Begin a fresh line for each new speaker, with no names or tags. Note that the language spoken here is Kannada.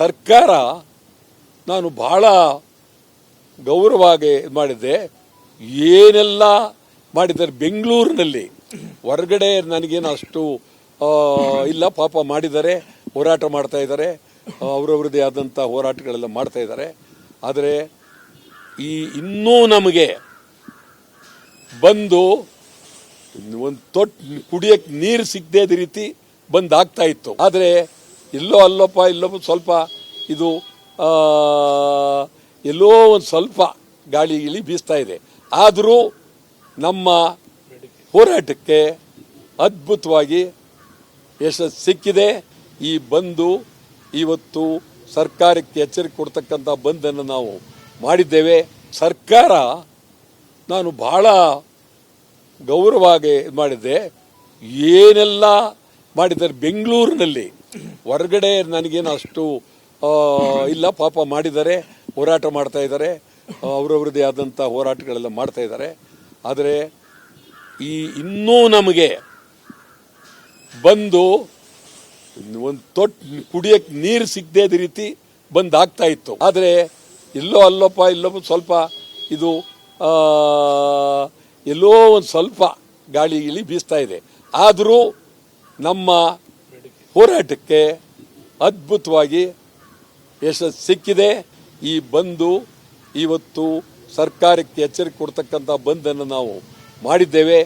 ಸರ್ಕಾರ ನಾನು ಬಹಳ ಗೌರವವಾಗಿ ಇದು ಮಾಡಿದ್ದೆ. ಏನೆಲ್ಲ ಮಾಡಿದ್ದಾರೆ ಬೆಂಗಳೂರಿನಲ್ಲಿ? ಹೊರಗಡೆ ನನಗೇನು ಅಷ್ಟು ಇಲ್ಲ, ಪಾಪ ಮಾಡಿದ್ದಾರೆ, ಹೋರಾಟ ಮಾಡ್ತಾ ಇದ್ದಾರೆ ಅವರವ್ರದ್ದೇ ಆದಂಥ ಹೋರಾಟಗಳೆಲ್ಲ ಮಾಡ್ತಾ ಇದ್ದಾರೆ. ಆದರೆ ಈ ಇನ್ನೂ ನಮಗೆ ಬಂದು ಒಂದು ತೊಟ್ಟು ಕುಡಿಯಕ್ಕೆ ನೀರು ಸಿಗದೇ ರೀತಿ ಬಂದಾಗ್ತಾ ಇತ್ತು. ಆದರೆ ಎಲ್ಲೋ ಅಲ್ಲಪ್ಪ, ಇಲ್ಲೊಬ್ಬ ಸ್ವಲ್ಪ ಇದು ಎಲ್ಲೋ ಒಂದು ಸ್ವಲ್ಪ ಗಾಳಿ ಗಿಳಿ ಬೀಸ್ತಾ ಇದೆ. ಆದರೂ ನಮ್ಮ ಹೋರಾಟಕ್ಕೆ ಅದ್ಭುತವಾಗಿ ಯಶಸ್ಸು ಸಿಕ್ಕಿದೆ. ಈ ಬಂದು ಇವತ್ತು ಸರ್ಕಾರಕ್ಕೆ ಎಚ್ಚರಿಕೆ ಕೊಡ್ತಕ್ಕಂಥ ಬಂದನ್ನು ನಾವು ಮಾಡಿದ್ದೇವೆ. ಸರ್ಕಾರ ನಾನು ಬಹಳ ಗೌರವವಾಗಿ ಮಾಡಿದ್ದೆ. ಏನೆಲ್ಲ ಮಾಡಿದ್ದಾರೆ ಬೆಂಗಳೂರಿನಲ್ಲಿ? ಹೊರಗಡೆ ನನಗೇನು ಅಷ್ಟು ಇಲ್ಲ, ಪಾಪ ಮಾಡಿದ್ದಾರೆ, ಹೋರಾಟ ಮಾಡ್ತಾ ಇದ್ದಾರೆ ಅವರವ್ರದ್ದೇ ಆದಂಥ ಹೋರಾಟಗಳೆಲ್ಲ ಮಾಡ್ತಾ ಇದ್ದಾರೆ. ಆದರೆ ಈ ಇನ್ನೂ ನಮಗೆ ಬಂದು ಒಂದು ತೊಟ್ಟು ಕುಡಿಯೋಕ್ಕೆ ನೀರು ಸಿಗದೇ ರೀತಿ ಬಂದು ಆಗ್ತಾ ಇತ್ತು. ಆದರೆ ಎಲ್ಲೋ ಅಲ್ಲೋಪ ಇಲ್ಲೋ ಸ್ವಲ್ಪ ಇದು ಎಲ್ಲೋ ಒಂದು ಸ್ವಲ್ಪ ಗಾಳಿ ಇಲ್ಲಿ ಬೀಸ್ತಾ ಇದೆ. ಆದರೂ ನಮ್ಮ ಹೋರಾಟಕ್ಕೆ ಅದ್ಭುತವಾಗಿ ಯಶಸ್ಸು ಸಿಕ್ಕಿದೆ. ಈ ಬಂದು ಇವತ್ತು ಸರ್ಕಾರಕ್ಕೆ ಎಚ್ಚರಿಕೆ ಕೊಡ್ತಕ್ಕಂಥ ಬಂದನ್ನು ನಾವು ಮಾಡಿದ್ದೇವೆ.